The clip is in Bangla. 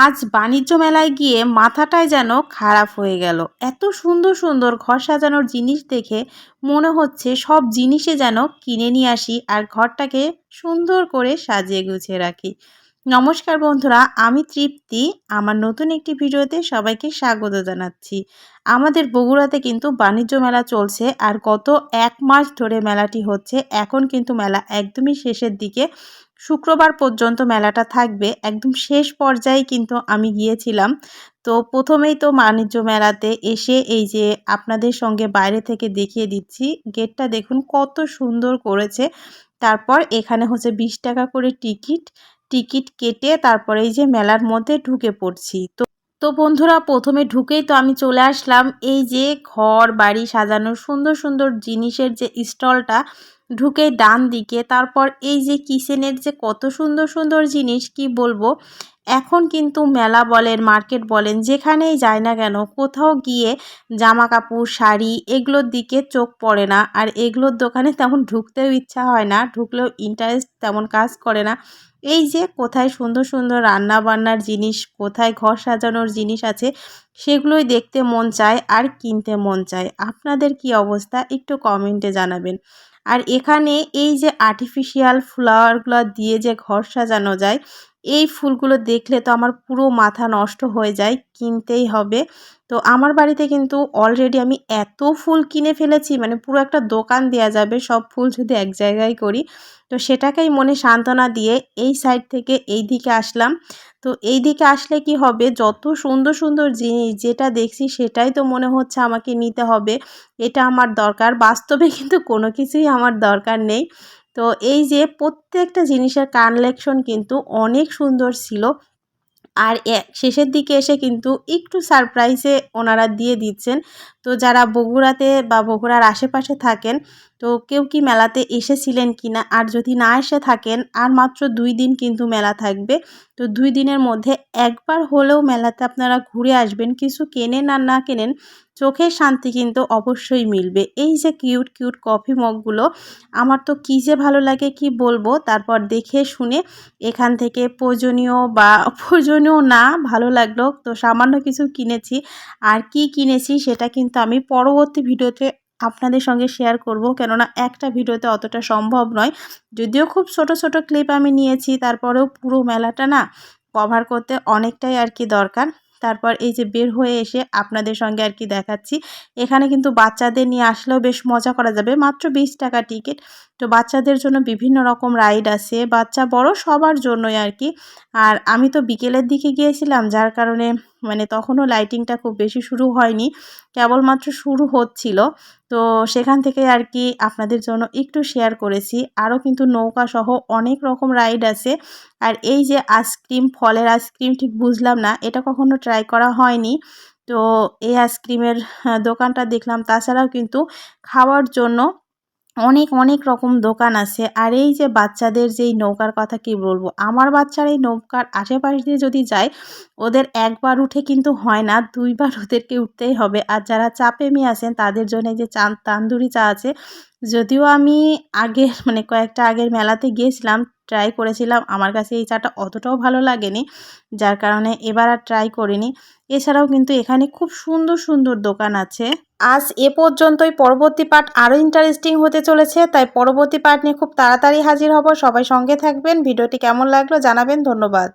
আজ বাণিজ্য মেলায় গিয়ে মাথাটাই যেন খারাপ হয়ে গেল। এত সুন্দর সুন্দর ঘর সাজানোর জিনিস দেখে মনে হচ্ছে সব জিনিসে যেন কিনে নিয়ে আসি আর ঘরটাকে সুন্দর করে সাজিয়ে গুছিয়ে রাখি। নমস্কার বন্ধুরা, আমি তৃপ্তি। আমার নতুন একটি ভিডিওতে সবাইকে স্বাগত জানাচ্ছি। আমাদের বগুড়াতে কিন্তু বাণিজ্য মেলা চলছে আর গত এক মাস ধরে মেলাটি হচ্ছে। এখন কিন্তু মেলা একদমই শেষের দিকে। শুক্রবার পর্যন্ত মেলাটা থাকবে। একদম শেষ পর্যায়ে কিন্তু আমি গিয়েছিলাম। তো প্রথমেই তো বাণিজ্য মেলাতে এসে এই যে আপনাদের সঙ্গে বাইরে থেকে দেখিয়ে দিচ্ছি। গেটটা দেখুন কত সুন্দর করেছে। তারপর এখানে হচ্ছে বিশ টাকা করে টিকিট। টিকিট কেটে তারপরে এই যে মেলার মধ্যে ঢুকে পড়ছি। তো তো বন্ধুরা, প্রথমে ঢুকেই তো আমি চলে আসলাম। এই যে ঘর, বাড়ি সাজানোর সুন্দর সুন্দর জিনিসের যে স্টলটা ঢুকে ডান দিকে তারপর এই যে কিচেনের যে কত সুন্দর সুন্দর জিনিস, কি বলব? এখন কিন্তু মেলা বলেন, মার্কেট বলেন, যেখানেই যায় না কেন, কোথাও গিয়ে জামা কাপড় শাড়ি এগুলোর দিকে চোখ পড়ে না। আর এগুলোর দোকানে তেমন ঢুকতেও ইচ্ছা হয় না, ঢুকলেও ইন্টারেস্ট তেমন কাজ করে না। এই যে কোথায় সুন্দর সুন্দর রান্না বান্নার জিনিস, কোথায় ঘর সাজানোর জিনিস আছে, সেগুলোই দেখতে মন চায় আর কিনতে মন চায়। আপনাদের কি অবস্থা? একটু কমেন্টে জানাবেন। আর এখানে এই যে আর্টিফিশিয়াল ফ্লাওয়ারগুলো দিয়ে যে ঘর সাজানো যায় এই ফুলগুলো দেখলে তো আমার পুরো মাথা নষ্ট হয়ে যায়, কিনতেই হবে। তো আমার বাড়িতে কিন্তু অলরেডি আমি এত ফুল কিনে ফেলেছি মানে পুরো একটা দোকান দেওয়া যাবে, সব ফুল যদি এক জায়গায় করি। তো সেটাকেই মনে সান্ত্বনা দিয়ে এই সাইড থেকে এই দিকে আসলাম। তো এই দিকে আসলে কি হবে, যত সুন্দর সুন্দর জিনিস যেটা দেখছি সেটাই তো মনে হচ্ছে আমাকে নিতে হবে। এটা আমার দরকার, বাস্তবে কিন্তু কোনো কিছুই আমার দরকার নেই। তো এই যে প্রত্যেকটা জিনিসের কানলেকশন কিন্তু অনেক সুন্দর ছিল। আর শেষের দিকে এসে কিন্তু একটু সারপ্রাইজে ওনারা দিয়ে দিচ্ছেন। তো যারা বগুড়াতে বা বগুড়ার আশেপাশে থাকেন, তো কেউ কি মেলাতে এসেছিলেন কি না আর যদি না এসে থাকেন, আর মাত্র দুই দিন কিন্তু মেলা থাকবে। তো দুই দিনের মধ্যে একবার হলেও মেলাতে আপনারা ঘুরে আসবেন। কিছু কেনেন আর না কেনেন, চোখের শান্তি কিন্তু অবশ্যই মিলবে। এই যে কিউট কিউট কফি মগগুলো, আমার তো কী যে ভালো লাগে কি বলব? তারপর দেখে শুনে এখান থেকে প্রয়োজনীয় বা প্রয়োজনীয় না, ভালো লাগল। তো সামান্য কিছু কিনেছি। আর কি কিনেছি সেটা কিন্তু আমি পরবর্তী ভিডিওতে আপনাদের সঙ্গে শেয়ার করব। কেননা একটা ভিডিওতে অতটা সম্ভব নয়। যদিও খুব ছোট ছোট ক্লিপ আমি নিয়েছি, তারপরেও পুরো মেলাটা না কভার করতে অনেকটাই আর কি দরকার। তারপর এই যে বের হয়ে এসে আপনাদের সঙ্গে আর কি দেখাচ্ছি। এখানে কিন্তু বাচ্চাদের নিয়ে আসলেও বেশ মজা করা যাবে। মাত্র বিশ টাকা টিকিট তো বাচ্চাদের জন্য বিভিন্ন রকম রাইড আছে। বাচ্চা বড় সবার জন্যই আর কি। আর আমি তো বিকেলের দিকে গিয়েছিলাম, যার কারণে মানে তখনও লাইটিংটা খুব বেশি শুরু হয়নি। কেবলমাত্র শুরু হচ্ছিল। তো সেখান থেকে আর কি আপনাদের জন্য একটু শেয়ার করেছি। আরও কিন্তু নৌকা সহ অনেক রকম রাইড আছে। আর এই যে আইসক্রিম ফলের আইসক্রিম ঠিক বুঝলাম না, এটা কখনো ট্রাই করা হয়নি। তো এই আইসক্রিমের দোকানটা দেখলাম। তাছাড়াও কিন্তু খাওয়ার জন্য অনেক অনেক রকম দোকান আছে। আর এই যে বাচ্চাদের যেই নৌকার কথা কি বলব? আমার বাচ্চার এই নৌকার আশেপাশ দিয়ে যদি যায় ওদের একবার উঠে কিন্তু হয় না, দুইবার ওদেরকে উঠতেই হবে। আর যারা চা প্রেমী আছেন, তাদের জন্য যে চান, তান্দুরি চা আছে, যদিও আমি আগের মানে কয়েকটা আগের মেলাতে গিয়েছিলাম ট্রাই করেছিলাম, আমার কাছে এই চাটা অতটাও ভালো লাগেনি, যার কারণে এবার আর ট্রাই করিনি। এছাড়াও কিন্তু এখানে খুব সুন্দর সুন্দর দোকান আছে। আজ এ পর্যন্তই, পরবর্তী পার্ট আরও ইন্টারেস্টিং হতে চলেছে, তাই পরবর্তী পার্ট নিয়ে খুব তাড়াতাড়ি হাজির হব। সবাই সঙ্গে থাকবেন, ভিডিওটি কেমন লাগল জানাবেন, ধন্যবাদ।